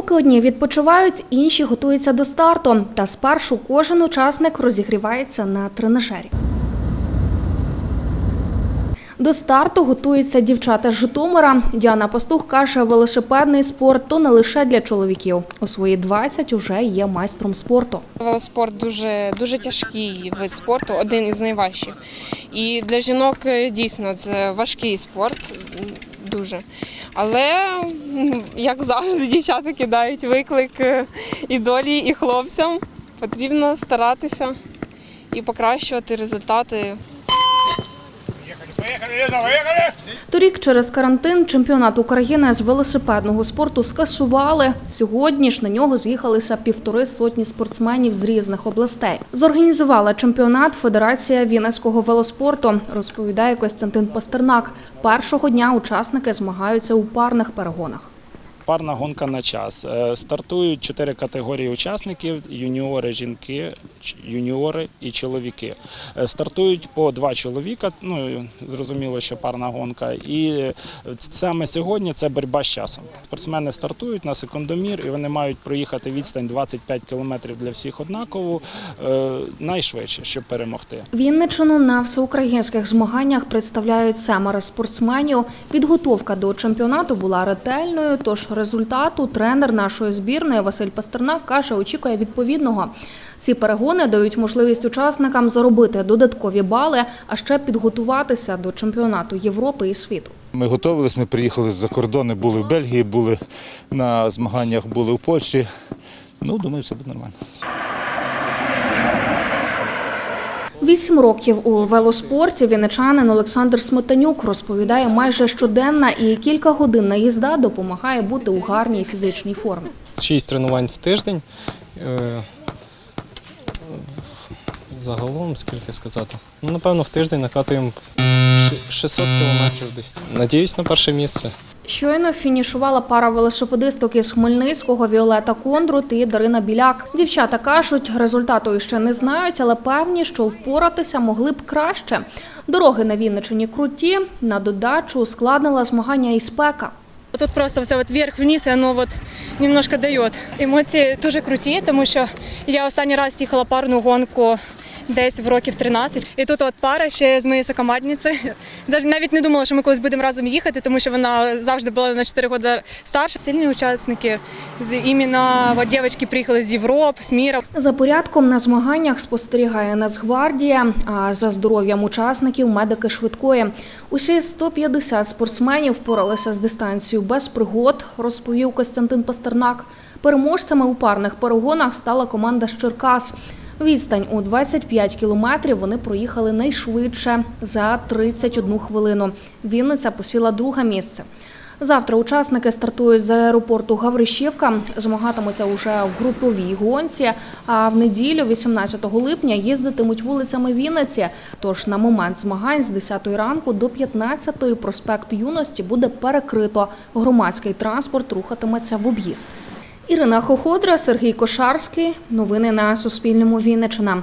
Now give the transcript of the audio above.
Поки одні відпочивають, інші готуються до старту. Та спершу кожен учасник розігрівається на тренажері. До старту готуються дівчата з Житомира. Діана Пастух каже, велосипедний спорт то не лише для чоловіків. У свої 20 уже є майстром спорту. Велоспорт дуже, дуже тяжкий вид спорту, один із найважчих. І для жінок е, дійсно це важкий спорт, дуже. Але, як завжди, дівчата кидають виклик е, і долі, і хлопцям. Потрібно старатися і покращувати результати Торік через карантин чемпіонат України з велосипедного спорту скасували. Сьогодні ж на нього з'їхалися півтори сотні спортсменів з різних областей. Зорганізувала чемпіонат Федерація Вінницького велоспорту, розповідає Костянтин Пастернак. Першого дня учасники змагаються у парних перегонах. Парна гонка на час. Е, Стартують чотири категорії учасників: юніори, жінки, юніори і чоловіки. Е, Стартують по два чоловіка. Ну зрозуміло, що парна гонка. І е, саме сьогодні це боротьба з часом. Спортсмени стартують на секундомір, і вони мають проїхати відстань 25 кілометрів для всіх однакову е, найшвидше, щоб перемогти. Вінничину на всеукраїнських змаганнях представляють семеро спортсменів. Підготовка до чемпіонату була ретельною. Тож результату тренер нашої збірної Василь Пастернак каже, очікує відповідного. Ці перегони дають можливість учасникам заробити додаткові бали, а ще підготуватися до чемпіонату Європи і світу. Ми готувалися, ми приїхали з-за кордону, були в Бельгії, були на змаганнях, були в Польщі. Ну, думаю, все буде нормально. Вісім років у велоспорті вінничанин Олександр Сметанюк розповідає, майже щоденна і кілька годинна їзда допомагає бути у гарній фізичній формі. Шість тренувань в тиждень. Загалом, скільки сказати? Ну, напевно, в тиждень накатуємо ши- 600 кілометрів десь. Надіюсь на перше місце. Щойно фінішувала пара велосипедисток із Хмельницького Віолета Кондрут і Дарина Біляк. Дівчата кажуть, результату ще не знають, але певні, що впоратися могли б краще. Дороги на Вінничині круті. На додачу ускладнила змагання і спека. Тут просто все от вверх-вниз, і воно от немножко дає. Емоції дуже круті, тому що я останній раз їхала парну гонку десь в років 13. І тут от пара ще з моєї сокомандниці. Навіть не думала, що ми колись будемо разом їхати, тому що вона завжди була на 4 роки старша. Сильні учасники. З- от дівчатки приїхали з Європи, з міра. За порядком на змаганнях спостерігає Нацгвардія, а за здоров'ям учасників медики швидкої. Усі 150 спортсменів впоралися з дистанцією без пригод, розповів Костянтин Пастернак. Переможцями у парних перегонах стала команда з Черкас. Відстань у 25 кілометрів вони проїхали найшвидше за 31 хвилину. Вінниця посіла друге місце. Завтра учасники стартують з аеропорту Гаврищівка, змагатимуться уже в груповій гонці. А в неділю, 18 липня, їздитимуть вулицями Вінниці. Тож на момент змагань з 10 ранку до 15 проспект юності буде перекрито. Громадський транспорт рухатиметься в об'їзд. Ірина Хоходра, Сергій Кошарський. Новини на Суспільному Вінниччина.